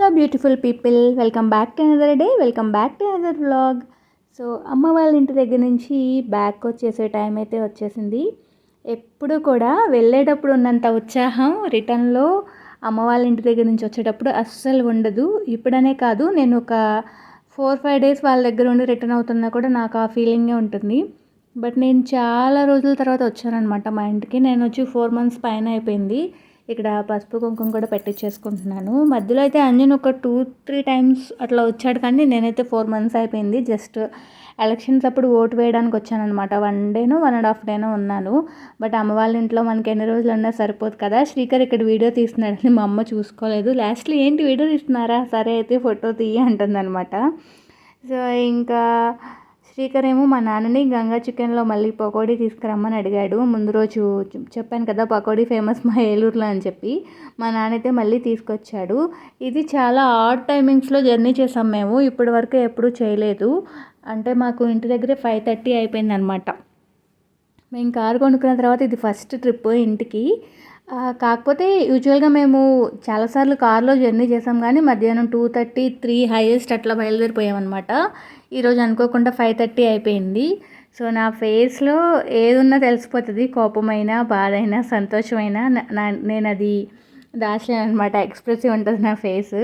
Hello beautiful people welcome back to another day welcome back to another vlog so అమ్మ వాళ్ళ ఇంటి దగ్గర నుంచి బ్యాక్ వచ్చేసే టైం అయితే వచ్చేసింది. ఎప్పుడు కూడా వెళ్ళేటప్పుడు ఉన్నంత ఉత్సాహం రిటర్న్లో అమ్మ వాళ్ళ ఇంటి దగ్గర నుంచి వచ్చేటప్పుడు అస్సలు ఉండదు. ఇప్పుడనే కాదు నేను ఒక ఫోర్ ఫైవ్ డేస్ వాళ్ళ దగ్గర ఉండి రిటర్న్ అవుతున్నా కూడా నాకు ఆ ఫీలింగే ఉంటుంది. బట్ నేను చాలా రోజుల తర్వాత వచ్చానమాట మా ఇంటికి నేను వచ్చి ఫోర్ మంత్స్ పైన అయిపోయింది. ఇక్కడ పసుపు కుంకుమ కూడా పెట్టించేసుకుంటున్నాను మధ్యలో అయితే అంజన్ ఒక టూ త్రీ టైమ్స్ అట్లా వచ్చాడు కానీ నేనైతే ఫోర్ మంత్స్ అయిపోయింది. జస్ట్ ఎలక్షన్స్ అప్పుడు ఓటు వేయడానికి వచ్చానమాట వన్ డేను వన్ అండ్ హాఫ్ డేనో ఉన్నాను. బట్ అమ్మ వాళ్ళ ఇంట్లో మనకి ఎన్ని రోజులు ఉన్నా సరిపోదు కదా. శ్రీకర్ ఇక్కడ వీడియో తీస్తున్నాడని మా అమ్మ చూసుకోలేదు. లాస్ట్లో ఏంటి వీడియో తీస్తున్నారా? సరే అయితే ఫోటో తీయ అంటుందన్నమాట. సో ఇంకా శ్రీకర్ ఏమో మా నాన్నని గంగా చికెన్లో మళ్ళీ పకోడీ తీసుకురమ్మని అడిగాడు. ముందు రోజు చెప్పాను కదా పకోడీ ఫేమస్ మా ఏలూరులో అని చెప్పి. మా నాన్న అయితే మళ్ళీ తీసుకొచ్చాడు. ఇది చాలా ఆడ్ టైమింగ్స్లో జర్నీ చేసాం మేము. ఇప్పటి వరకు ఎప్పుడూ చేయలేదు. అంటే మాకు ఇంటి దగ్గరే ఫైవ్ థర్టీ అయిపోయింది అనమాట మేము కారు కొనుక్కున్న తర్వాత ఇది ఫస్ట్ ట్రిప్ ఇంటికి. కాకపోతే యూజువల్గా మేము చాలాసార్లు కార్లో జర్నీ చేసాం కానీ మధ్యాహ్నం టూ థర్టీ త్రీ హైయెస్ట్ అట్లా బయలుదేరిపోయామన్నమాట. ఈరోజు అనుకోకుండా ఫైవ్ థర్టీ అయిపోయింది. సో నా ఫేస్లో ఏదున్నా తెలిసిపోతుంది. కోపమైనా బాధైనా సంతోషమైనా నా నేను అది దాచాను అనమాట ఎక్స్ప్రెసివ్ ఉంటుంది నా ఫేస్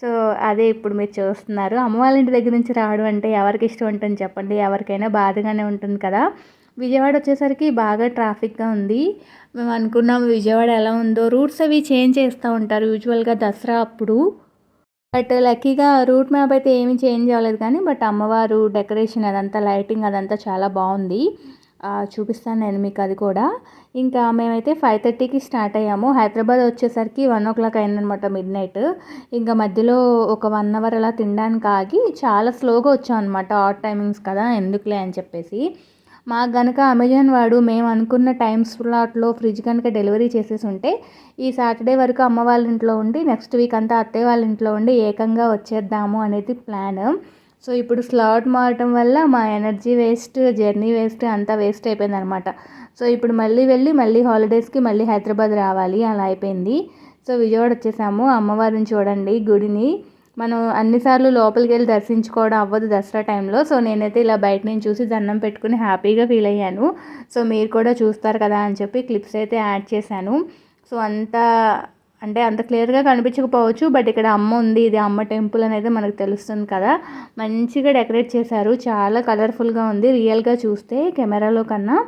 సో అదే ఇప్పుడు మీరు చూస్తున్నారు. అమ్మ వాళ్ళ ఇంటి దగ్గర నుంచి రావడం అంటే ఎవరికి ఇష్టం ఉంటుంది చెప్పండి. ఎవరికైనా బాధగానే ఉంటుంది కదా. విజయవాడ వచ్చేసరికి బాగా ట్రాఫిక్గా ఉంది. మేము అనుకున్నాం విజయవాడ ఎలా ఉందో. రూట్స్ అవి చేంజ్ చేస్తూ ఉంటారు యూజువల్గా దసరా అప్పుడు. బట్ లక్కీగా రూట్ మ్యాప్ అయితే ఏమీ చేంజ్ అవ్వలేదు కానీ బట్ అమ్మవారు డెకరేషన్ అదంతా లైటింగ్ అదంతా చాలా బాగుంది. చూపిస్తాను నేను మీకు అది కూడా. ఇంకా మేమైతే ఫైవ్ థర్టీకి స్టార్ట్ అయ్యాము. హైదరాబాద్ వచ్చేసరికి వన్ ఓ క్లాక్ అయిందనమాట మిడ్ నైట్. ఇంకా మధ్యలో ఒక వన్ అవర్ అలా తినడానికి ఆగి చాలా స్లోగా వచ్చాం అనమాట ఆట్ టైమింగ్స్ కదా ఎందుకులే అని చెప్పేసి. మాకు కనుక అమెజాన్ వాడు మేము అనుకున్న టైం స్లాట్లో ఫ్రిడ్జ్ కనుక డెలివరీ చేసేసి ఉంటే ఈ సాటర్డే వరకు అమ్మ వాళ్ళ ఇంట్లో ఉండి నెక్స్ట్ వీక్ అంతా అత్తయ్య వాళ్ళ ఇంట్లో ఉండి ఏకంగా వచ్చేద్దాము అనేది ప్లాన్. సో ఇప్పుడు స్లాట్ మారటం వల్ల మా ఎనర్జీ వేస్ట్ జర్నీ వేస్ట్ అంతా వేస్ట్ అయిపోయింది అనమాట సో ఇప్పుడు మళ్ళీ వెళ్ళి మళ్ళీ హాలిడేస్కి మళ్ళీ హైదరాబాద్ రావాలి. అలా అయిపోయింది. సో విజయవాడ వచ్చేసాము. అమ్మవారిని చూడండి. గుడిని మనం అన్నిసార్లు లోపలికి వెళ్ళి దర్శించుకోవడం అవ్వదు దసరా టైంలో. సో నేనైతే ఇలా బయట నుంచి చూసి దండం పెట్టుకుని హ్యాపీగా ఫీల్ అయ్యాను. సో మీరు కూడా చూస్తారు కదా అని చెప్పి క్లిప్స్ అయితే యాడ్ చేశాను. సో అంత అంటే అంత క్లియర్గా కనిపించకపోవచ్చు బట్ ఇక్కడ అమ్మ ఉంది. ఇది అమ్మ టెంపుల్ అనేది మనకు తెలుస్తుంది కదా. మంచిగా డెకరేట్ చేశారు. చాలా కలర్ఫుల్గా ఉంది. రియల్గా చూస్తే కెమెరాలో కన్నా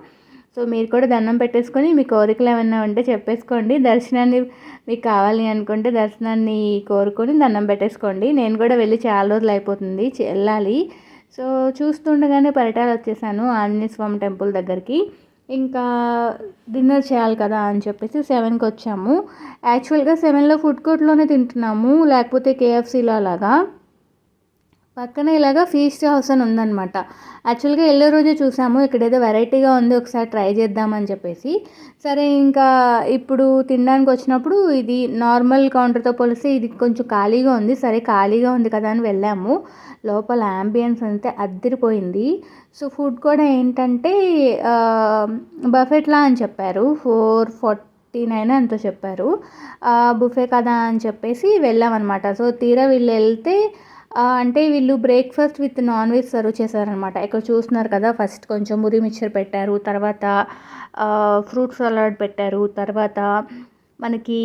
సో మీరు కూడా దండం పెట్టేసుకొని మీ కోరికలు ఏమైనా ఉంటే చెప్పేసుకోండి. దర్శనాన్ని మీకు కావాలి అనుకుంటే దర్శనాన్ని కోరుకొని దండం పెట్టేసుకోండి. నేను కూడా వెళ్ళి చాలా రోజులు అయిపోతుంది వెళ్ళాలి. సో చూస్తుండగానే పరిటాలు వచ్చేసాను ఆంజనేయ స్వామి టెంపుల్ దగ్గరికి. ఇంకా డిన్నర్ చేయాలి కదా అని చెప్పేసి సెవెన్కి వచ్చాము. యాక్చువల్గా సెవెన్లో ఫుడ్ కోర్ట్లోనే తింటున్నాము లేకపోతే కేఎఫ్సీలో అలాగా. పక్కన ఇలాగా ఫీస్ట్ హౌస్ అని ఉందన్నమాట. యాక్చువల్గా ఎల్లో రోజే చూసాము. ఇక్కడ ఏదో వెరైటీగా ఉంది. ఒకసారి ట్రై చేద్దామని చెప్పేసి. సరే ఇంకా ఇప్పుడు తినడానికి వచ్చినప్పుడు ఇది నార్మల్ కౌంటర్తో పోలిస్తే ఇది కొంచెం ఖాళీగా ఉంది. సరే ఖాళీగా ఉంది కదా అని వెళ్ళాము. లోపల యాంబియన్స్ అంతే అద్దరిపోయింది. సో ఫుడ్ కూడా ఏంటంటే బఫెట్లా అని చెప్పారు. ఫోర్ ఫార్టీ నైన్ అంతో చెప్పారు. బుఫే కదా అని చెప్పేసి వెళ్ళామన్నమాట. సో తీరా వీళ్ళు వెళ్తే అంటే వీళ్ళు breakfast with non veg serve చేశారనమాట ఇక్కడ చూస్తున్నారు కదా ఫస్ట్ కొంచెం మురి మిక్చర్ పెట్టారు తర్వాత ఫ్రూట్ సలాడ్ పెట్టారు తర్వాత మనకి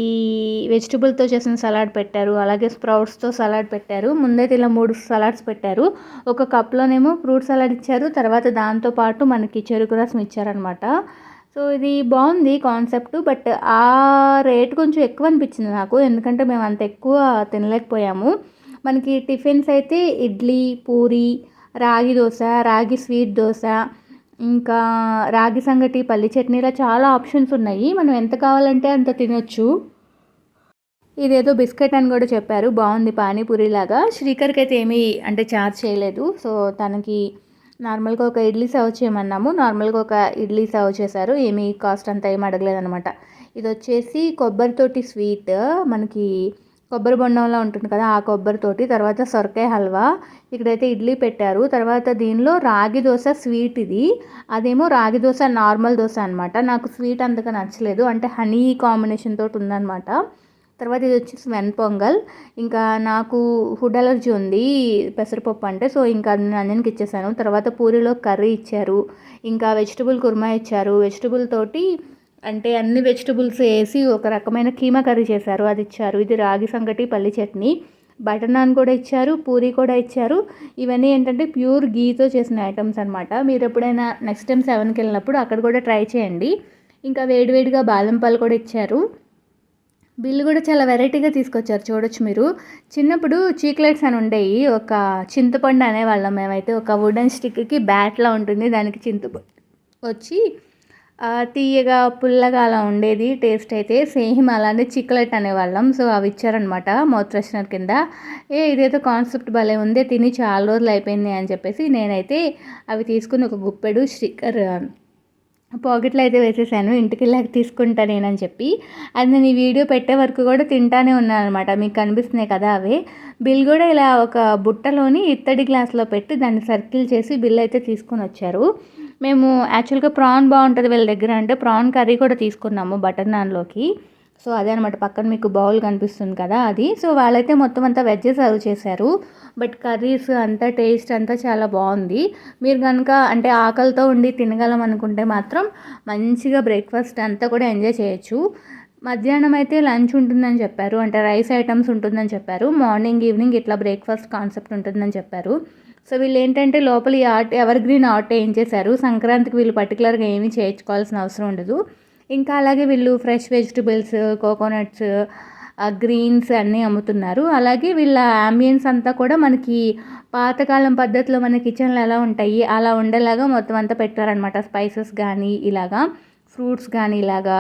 వెజిటబుల్తో చేసిన సలాడ్ పెట్టారు అలాగే స్ప్రౌట్స్తో సలాడ్ పెట్టారు ముందైతే ఇలా మూడు సలాడ్స్ పెట్టారు. ఒక కప్లోనేమో ఫ్రూట్ సలాడ్ ఇచ్చారు తర్వాత దాంతోపాటు మనకి చెరుకు రసం ఇచ్చారనమాట సో ఇది బాగుంది కాన్సెప్ట్ బట్ ఆ రేట్ కొంచెం ఎక్కువ అనిపించింది నాకు ఎందుకంటే మేము అంత ఎక్కువ తినలేకపోయాము. మనకి టిఫిన్స్ అయితే ఇడ్లీ పూరి రాగి దోశ రాగి స్వీట్ దోశ ఇంకా రాగి సంగటి పల్లి చట్నీలో చాలా ఆప్షన్స్ ఉన్నాయి. మనం ఎంత కావాలంటే అంత తినొచ్చు. ఇదేదో బిస్కెట్ అని కూడా చెప్పారు. బాగుంది పానీపూరి లాగా. శ్రీకర్కి అయితే ఏమీ అంటే చార్జ్ చేయలేదు. సో తనకి నార్మల్గా ఒక ఇడ్లీ సర్వ్ చేయమన్నాము. నార్మల్గా ఒక ఇడ్లీ సర్వ్ చేశారు. ఏమీ కాస్ట్ అంతా ఏమి అడగలేదనమాట ఇది వచ్చేసి కొబ్బరితోటి స్వీట్. మనకి కొబ్బరి బొండంలా ఉంటుంది కదా ఆ కొబ్బరితోటి తర్వాత సొరకాయ హల్వా ఇక్కడైతే ఇడ్లీ పెట్టారు. తర్వాత దీనిలో రాగి దోశ స్వీట్ ఇది. అదేమో రాగి దోశ నార్మల్ దోశ అనమాట నాకు స్వీట్ అంతగా నచ్చలేదు. అంటే హనీ కాంబినేషన్ తోటి ఉందన్నమాట. తర్వాత ఇది వచ్చేసి వెన్ పొంగల్. ఇంకా నాకు ఫుడ్ అలర్జీ ఉంది పెసరపప్పు అంటే సో ఇంకా నేను అంజన్కి ఇచ్చేసాను. తర్వాత పూరిలో కర్రీ ఇచ్చారు. ఇంకా వెజిటబుల్ కుర్మా ఇచ్చారు. వెజిటబుల్ తోటి అంటే అన్ని వెజిటబుల్స్ వేసి ఒక రకమైన కీమా కర్రీ చేశారు. అది ఇచ్చారు. ఇది రాగి సంగటి పల్లి చట్నీ. బటర్ నాన్ కూడా ఇచ్చారు పూరి కూడా ఇచ్చారు. ఇవన్నీ ఏంటంటే ప్యూర్ గీతో చేసిన ఐటమ్స్ అనమాట మీరు ఎప్పుడైనా నెక్స్ట్ టైం సెవెన్కి వెళ్ళినప్పుడు అక్కడ కూడా ట్రై చేయండి. ఇంకా వేడివేడిగా బాదం పాలు కూడా ఇచ్చారు. బిల్లు కూడా చాలా వెరైటీగా తీసుకొచ్చారు. చూడొచ్చు మీరు. చిన్నప్పుడు చీక్లెట్స్ అని ఉండేవి. ఒక చింతపండు అనేవాళ్ళం మేమైతే. ఒక వుడెన్ స్టిక్కి బ్యాట్లా ఉంటుంది. దానికి చింతపండు వచ్చి తీయగా పుల్లగా అలా ఉండేది టేస్ట్ అయితే సేమ్ అలానే చిక్లెట్ అనేవాళ్ళం. సో అవి ఇచ్చారనమాట మౌత్ ఫ్రెషనర్ కింద. ఏ ఇదేదో కాన్సెప్ట్ భలే ఉంది తిని చాలా రోజులు అయిపోయింది అని చెప్పేసి నేనైతే అవి తీసుకుని ఒక గుప్పెడు స్టిక్కర్ పాకెట్లో అయితే వేసేసాను. ఇంటికి వెళ్ళాక తీసుకుంటా నేనని చెప్పి. అది నేను ఈ వీడియో పెట్టే వరకు కూడా తింటానే ఉన్నాను అనమాట మీకు కనిపిస్తున్నాయి కదా అవే. బిల్ కూడా ఇలా ఒక బుట్టలోని ఇత్తడి గ్లాస్లో పెట్టి దాన్ని సర్కిల్ చేసి బిల్ అయితే తీసుకొని వచ్చారు. మేము యాక్చువల్గా ప్రాన్ బాగుంటుంది వీళ్ళ దగ్గర అంటే ప్రాన్ కర్రీ కూడా తీసుకున్నాము బటర్ నాన్లోకి సో అదే అనమాట పక్కన మీకు బౌల్ కనిపిస్తుంది కదా అది. సో వాళ్ళైతే మొత్తం అంతా వెజ్ సర్వ్ చేశారు. బట్ కర్రీస్ అంతా టేస్ట్ అంతా చాలా బాగుంది. మీరు కనుక అంటే ఆకలితో ఉండి తినగలం అనుకుంటే మాత్రం మంచిగా బ్రేక్ఫాస్ట్ అంతా కూడా ఎంజాయ్ చేయొచ్చు. మధ్యాహ్నం అయితే లంచ్ ఉంటుందని చెప్పారు. అంటే రైస్ ఐటమ్స్ ఉంటుందని చెప్పారు. మార్నింగ్ ఈవినింగ్ ఇట్లా బ్రేక్ఫాస్ట్ కాన్సెప్ట్ ఉంటుందని చెప్పారు. సో వీళ్ళు ఏంటంటే లోపల ఈ ఆర్ట్ ఎవర్ గ్రీన్ ఆర్ట్ ఏం చేశారు? సంక్రాంతికి వీళ్ళు పర్టికులర్గా ఏమీ చేయించుకోవాల్సిన అవసరం ఉండదు. ఇంకా అలాగే వీళ్ళు ఫ్రెష్ వెజిటబుల్స్ కోకోనట్స్ గ్రీన్స్ అన్నీ అమ్ముతున్నారు. అలాగే వీళ్ళ అంబియన్స్ అంతా కూడా మనకి పాతకాలం పద్ధతిలో మన కిచెన్లో ఎలా ఉంటాయి అలా ఉండేలాగా మొత్తం అంతా పెట్టారనమాట స్పైసెస్ కానీ ఇలాగా ఫ్రూట్స్ కానీ ఇలాగా.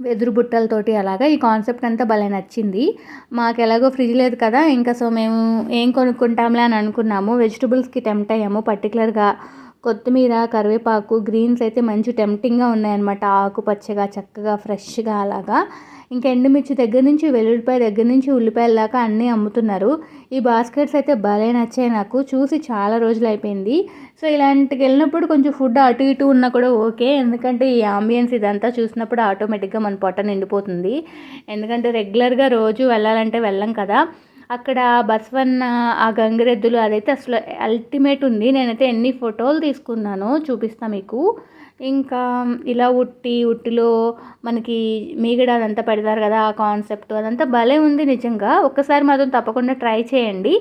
వెదురు బుట్టలతోటి అలాగా ఈ కాన్సెప్ట్ అంతా భలే నచ్చింది. మాకు ఎలాగో ఫ్రిడ్జ్ లేదు కదా ఇంకా సో మేము ఏం కొనుక్కుంటాంలే అని అనుకున్నాము. వెజిటబుల్స్కి టెంప్ట్ అయ్యాము. పర్టికులర్గా కొత్తిమీర కరివేపాకు గ్రీన్స్ అయితే మంచి టెంప్టింగ్గా ఉన్నాయన్నమాట. ఆకుపచ్చగా చక్కగా ఫ్రెష్గా అలాగా. ఇంకా ఎండుమిర్చి దగ్గర నుంచి వెల్లుల్లిపాయ దగ్గర నుంచి ఉల్లిపాయల దాకా అన్నీ అమ్ముతున్నారు. ఈ బాస్కెట్స్ అయితే భలే నచ్చాయి నాకు. చూసి చాలా రోజులు అయిపోయింది. సో ఇలాంటికి వెళ్ళినప్పుడు కొంచెం ఫుడ్ అటు ఇటు ఉన్నా కూడా ఓకే. ఎందుకంటే ఈ ఆంబియన్స్ ఇదంతా చూసినప్పుడు ఆటోమేటిక్గా మన పొట్ట నిండిపోతుంది. ఎందుకంటే రెగ్యులర్గా రోజు వెళ్ళాలంటే వెళ్ళం కదా. అక్కడ బస్వన్న ఆ గంగిరెద్దులు అదైతే అసలు అల్టిమేట్ ఉంది. నేనైతే ఎన్ని ఫోటోలు తీసుకున్నానో చూపిస్తాను మీకు. ఇంకా ఇలా ఉట్టి ఉట్టిలో మనకి మీగడ అదంతా పెడతారు కదా ఆ కాన్సెప్ట్ అదంతా భలే ఉంది నిజంగా. ఒక్కసారి మాత్రం తప్పకుండా ట్రై చేయండి.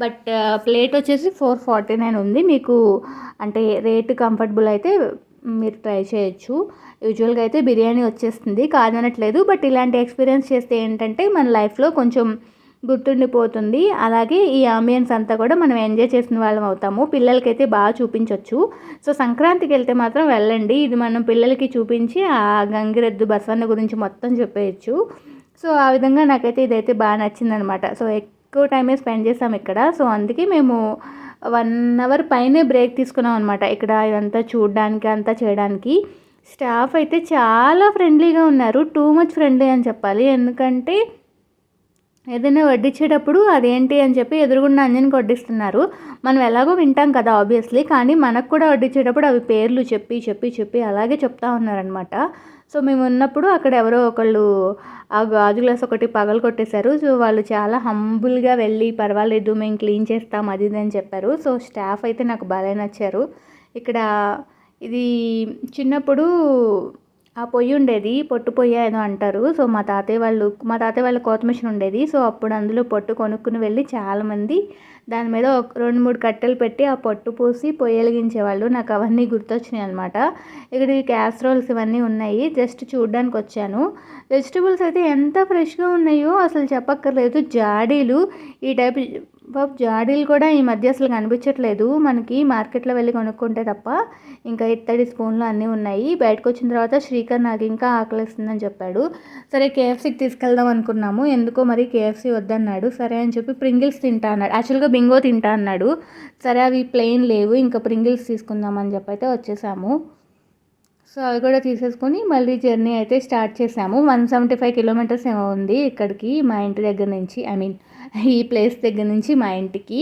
బట్ ప్లేట్ వచ్చేసి ఫోర్ ఫార్టీ నైన్ ఉంది. మీకు అంటే రేటు కంఫర్టబుల్ అయితే మీరు ట్రై చేయొచ్చు. యూజువల్గా అయితే బిర్యానీ వచ్చేస్తుంది. కాదనట్లేదు. బట్ ఇలాంటి ఎక్స్పీరియన్స్ చేస్తే ఏంటంటే మన లైఫ్లో కొంచెం గుర్తుండిపోతుంది. అలాగే ఈ ఆంబియన్స్ అంతా కూడా మనం ఎంజాయ్ చేసిన వాళ్ళం అవుతాము. పిల్లలకైతే బాగా చూపించవచ్చు సో సంక్రాంతికి వెళ్తే మాత్రం వెళ్ళండి. ఇది మనం పిల్లలకి చూపించి ఆ గంగిరెద్దు బసవన్న గురించి మొత్తం చెప్పేయచ్చు. సో ఆ విధంగా నాకైతే ఇదైతే బాగా నచ్చిందనమాట. సో ఎక్కువ టైమే స్పెండ్ చేసాం ఇక్కడ. సో అందుకే మేము వన్ అవర్ పైనే బ్రేక్ తీసుకున్నాం అనమాట. ఇక్కడ ఇదంతా చూడడానికి అంతా చేయడానికి. స్టాఫ్ అయితే చాలా ఫ్రెండ్లీగా ఉన్నారు. టూ మచ్ ఫ్రెండ్లీ అని చెప్పాలి. ఎందుకంటే ఏదైనా వడ్డించేటప్పుడు అదేంటి అని చెప్పి ఎదురుగుండా అంజనికి వడ్డిస్తున్నారు మనం ఎలాగో వింటాం కదా ఆబ్వియస్లీ కానీ మనకు కూడా వడ్డించేటప్పుడు అవి పేర్లు చెప్పి చెప్పి చెప్పి అలాగే చెప్తా ఉన్నారనమాట సో మేము ఉన్నప్పుడు అక్కడ ఎవరో ఒకళ్ళు ఆ గాజు గ్లాస్ ఒకటి పగలు కొట్టేశారు. సో వాళ్ళు చాలా హంబుల్గా వెళ్ళి పర్వాలేదు మేము క్లీన్ చేస్తాం అది ఇది అని చెప్పారు. సో స్టాఫ్ అయితే నాకు బాగా నచ్చారు. ఇక్కడ ఇది చిన్నప్పుడు ఆ పొయ్యి ఉండేది పొట్టు పొయ్యి ఏదో అంటారు. సో మా తాతయ్య వాళ్ళు మా తాతయ్య వాళ్ళ కోత మిషన్ ఉండేది. సో అప్పుడు అందులో పొట్టు కొనుక్కుని వెళ్ళి చాలామంది దాని మీద ఒక రెండు మూడు కట్టెలు పెట్టి ఆ పొట్టు పూసి పొయ్యి వెలిగించేవాళ్ళు. నాకు అవన్నీ గుర్తొచ్చినాయి అనమాట ఇక్కడ ఈ క్యాస్ట్రోల్స్ ఇవన్నీ ఉన్నాయి. జస్ట్ చూడడానికి వచ్చాను. వెజిటబుల్స్ అయితే ఎంత ఫ్రెష్గా ఉన్నాయో అసలు చెప్పక్కర్లేదు. జాడీలు ఈ టైప్ బాబు జాడీలు కూడా ఈ మధ్య అసలు కనిపించట్లేదు. మనకి మార్కెట్లో వెళ్ళి కొనుక్కుంటే తప్ప ఇంకా ఇత్తడి స్పూన్లు అన్నీ ఉన్నాయి. బయటకు వచ్చిన తర్వాత శ్రీకర్ నాకు ఇంకా ఆకలిస్తుందని చెప్పాడు. సరే కేఎఫ్సీకి తీసుకెళ్దాం అనుకున్నాము. ఎందుకో మరి కేఎఫ్సీ వద్దన్నాడు. సరే అని చెప్పి ప్రింగిల్స్ తింటా అన్నాడు. యాక్చువల్గా బింగో తింటా అన్నాడు. సరే అవి ప్లెయిన్ లేవు. ఇంకా ప్రింగిల్స్ తీసుకుందామని చెప్పి అయితే వచ్చేసాము. సో అవి కూడా తీసేసుకొని మళ్ళీ జర్నీ అయితే స్టార్ట్ చేసాము. వన్ సెవెంటీ ఫైవ్ కిలోమీటర్స్ ఏమో ఉంది ఇక్కడికి మా ఇంటి దగ్గర నుంచి ఐ మీన్ ఈ ప్లేస్ దగ్గర నుంచి మా ఇంటికి.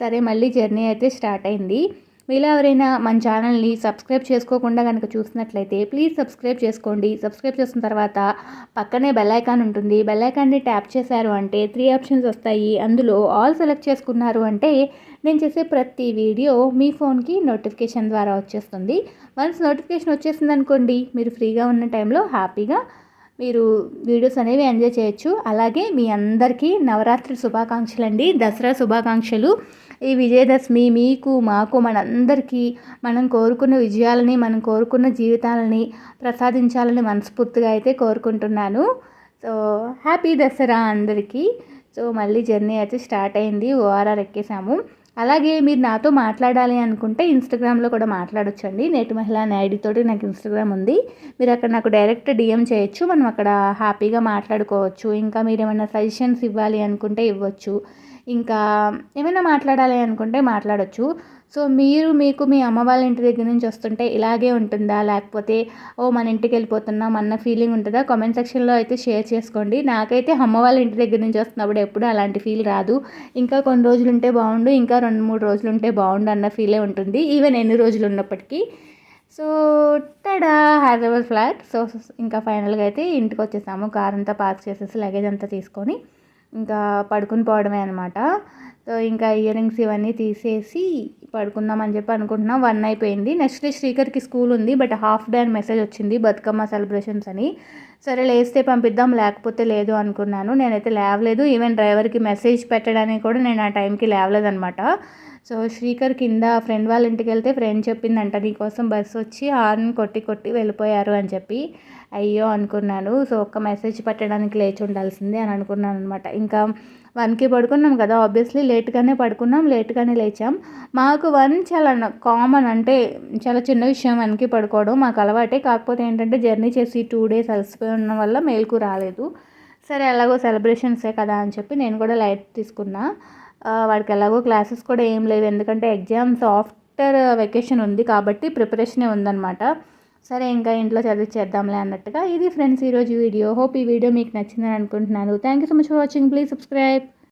సరే మళ్ళీ జర్నీ అయితే స్టార్ట్ అయింది. మీలో ఎవరైనా మన ఛానల్ని సబ్స్క్రైబ్ చేసుకోకుండా కనుక చూసినట్లయితే ప్లీజ్ సబ్స్క్రైబ్ చేసుకోండి. సబ్స్క్రైబ్ చేసిన తర్వాత పక్కనే బెల్ ఐకాన్ ఉంటుంది. బెల్ ఐకాన్ని ట్యాప్ చేశారు అంటే త్రీ ఆప్షన్స్ వస్తాయి. అందులో ఆల్ సెలెక్ట్ చేసుకున్నారు అంటే నేను చేసే ప్రతి వీడియో మీ ఫోన్కి నోటిఫికేషన్ ద్వారా వచ్చేస్తుంది. వన్స్ నోటిఫికేషన్ వచ్చేసింది అనుకోండి మీరు ఫ్రీగా ఉన్న టైంలో హ్యాపీగా మీరు వీడియోస్ అనేవి ఎంజాయ్ చేయొచ్చు. అలాగే మీ అందరికీ నవరాత్రి శుభాకాంక్షలు అండి దసరా శుభాకాంక్షలు. ఈ విజయదశమి మీకు మాకు మనందరికీ మనం కోరుకున్న విజయాలని మనం కోరుకున్న జీవితాలని ప్రసాదించాలని మనస్ఫూర్తిగా అయితే కోరుకుంటున్నాను. సో హ్యాపీ దసరా అందరికీ. సో మళ్ళీ జర్నీ అయితే స్టార్ట్ అయింది. ఓఆర్ఆర్ ఎక్కేసాము. అలాగే మీరు నాతో మాట్లాడాలి అనుకుంటే ఇన్స్టాగ్రామ్లో కూడా మాట్లాడొచ్చండి. నేటి మహిళ అనే ఐడితోటి నాకు ఇన్స్టాగ్రామ్ ఉంది. మీరు అక్కడ నాకు డైరెక్ట్ డిఎం చేయొచ్చు. మనం అక్కడ హ్యాపీగా మాట్లాడుకోవచ్చు. ఇంకా మీరు ఏమైనా సజెషన్స్ ఇవ్వాలి అనుకుంటే ఇవ్వచ్చు. ఇంకా ఏమైనా మాట్లాడాలి అనుకుంటే మాట్లాడచ్చు. సో మీరు మీకు మీ అమ్మ వాళ్ళ ఇంటి దగ్గర నుంచి వస్తుంటే ఇలాగే ఉంటుందా? లేకపోతే ఓ మన ఇంటికి వెళ్ళిపోతున్నాం అన్న ఫీలింగ్ ఉంటుందా? కామెంట్ సెక్షన్లో అయితే షేర్ చేసుకోండి. నాకైతే అమ్మ వాళ్ళ ఇంటి దగ్గర నుంచి వస్తున్నప్పుడు ఎప్పుడు అలాంటి ఫీల్ రాదు. ఇంకా కొన్ని రోజులు ఉంటే బాగుండు ఇంకా రెండు మూడు రోజులు ఉంటే బాగుండు అన్న ఫీలే ఉంటుంది. ఈవెన్ ఎన్ని రోజులు ఉన్నప్పటికీ. So tada Hyderabad flat so ఇంకా ఫైనల్గా అయితే ఇంటికి వచ్చేసాము. కార్ అంతా పార్క్ చేసేసి లగేజ్ అంతా తీసుకొని ఇంకా పడుకుని పోవడమే అనమాట సో ఇంకా ఇయర్ రింగ్స్ ఇవన్నీ తీసేసి పడుకుందాం అని చెప్పి అనుకుంటున్నాం. వన్ అయిపోయింది. నెక్స్ట్ డే శ్రీకర్కి స్కూల్ ఉంది బట్ హాఫ్ డే అని మెసేజ్ వచ్చింది బతుకమ్మ సెలబ్రేషన్స్ అని. సరే లేస్తే పంపిద్దాం లేకపోతే లేదు అనుకున్నాను. నేనైతే లేవలేదు. ఈవెన్ డ్రైవర్కి మెసేజ్ పెట్టడానికి కూడా నేను ఆ టైంకి లేవలేదు అనమాట సో శ్రీకర్ కింద ఫ్రెండ్ వాళ్ళ ఇంటికి వెళ్తే ఫ్రెండ్ చెప్పిందంట నీకోసం బస్సు వచ్చి హార్న్ కొట్టి కొట్టి వెళ్ళిపోయారు అని చెప్పి. అయ్యో అనుకున్నాను. సో ఒక్క మెసేజ్ పెట్టడానికి లేచి ఉండాల్సిందే అని అనుకున్నాను అనమాట ఇంకా వన్కి పడుకున్నాం కదా ఆబ్వియస్లీ లేట్గానే పడుకున్నాం లేట్గానే లేచాం. మాకు వన్ చాలా కామన్ అంటే చాలా చిన్న విషయం వన్కి పడుకోవడం మాకు అలవాటే. కాకపోతే ఏంటంటే జర్నీ చేసి టూ డేస్ అలసిపోయి ఉన్న వల్ల మేల్కు రాలేదు. సరే ఎలాగో సెలబ్రేషన్సే కదా అని చెప్పి నేను కూడా లైట్ తీసుకున్నా. వాడికి ఎలాగో క్లాసెస్ కూడా ఏం లేవు. ఎందుకంటే ఎగ్జామ్స్ ఆఫ్టర్ వెకేషన్ ఉంది కాబట్టి ప్రిపరేషనే ఉందన్నమాట. సరే ఇంకా ఇంట్లో చదివించేద్దాంలే అన్నట్టుగా ఇది ఫ్రెండ్స్ ఈరోజు వీడియో. హోప్ ఈ వీడియో మీకు నచ్చిందని అనుకుంటున్నాను. Thank you so much for watching please subscribe